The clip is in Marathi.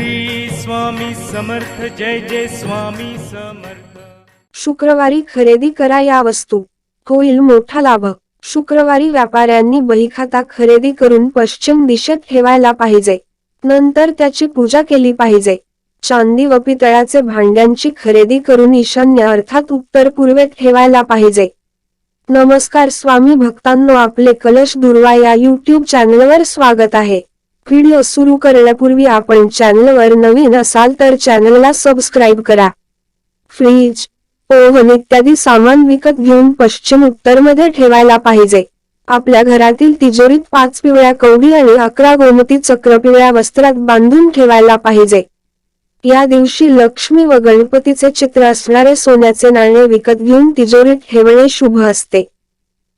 श्री स्वामी समर्थ जय जय स्वामी समर्थ. शुक्रवारी खरेदी करा या वस्तू. होईल मोठा लाभ. शुक्रवारी व्यापाऱ्यांनी बहीखाता खरेदी करून पश्चिम दिशेत ठेवायला पाहिजे. नंतर त्याची पूजा केली पाहिजे. चांदी व पितळाचे भांड्यांची खरेदी करून ईशान्य अर्थात उत्तर पूर्वेत ठेवायला पाहिजे. नमस्कार स्वामी भक्तांनो आपले कलश दुर्वा या युट्यूब चॅनलवर स्वागत आहे. व्हिडिओ सुरू करण्यापूर्वी आपण चॅनलवर नवीन असाल तर चॅनलला सबस्क्राईब करा. फ्रीज ओव्हन इत्यादी सामान विकत घेऊन पश्चिम उत्तरमध्ये ठेवायला पाहिजे. आपल्या घरातील तिजोरीत पाच पिवळ्या कवडी आणि अकरा गोमती चक्र पिवळ्या वस्त्रात बांधून ठेवायला पाहिजे. या दिवशी लक्ष्मी व गणपतीचे चित्र असणारे सोन्याचे नाणे विकत घेऊन तिजोरीत ठेवणे शुभ असते.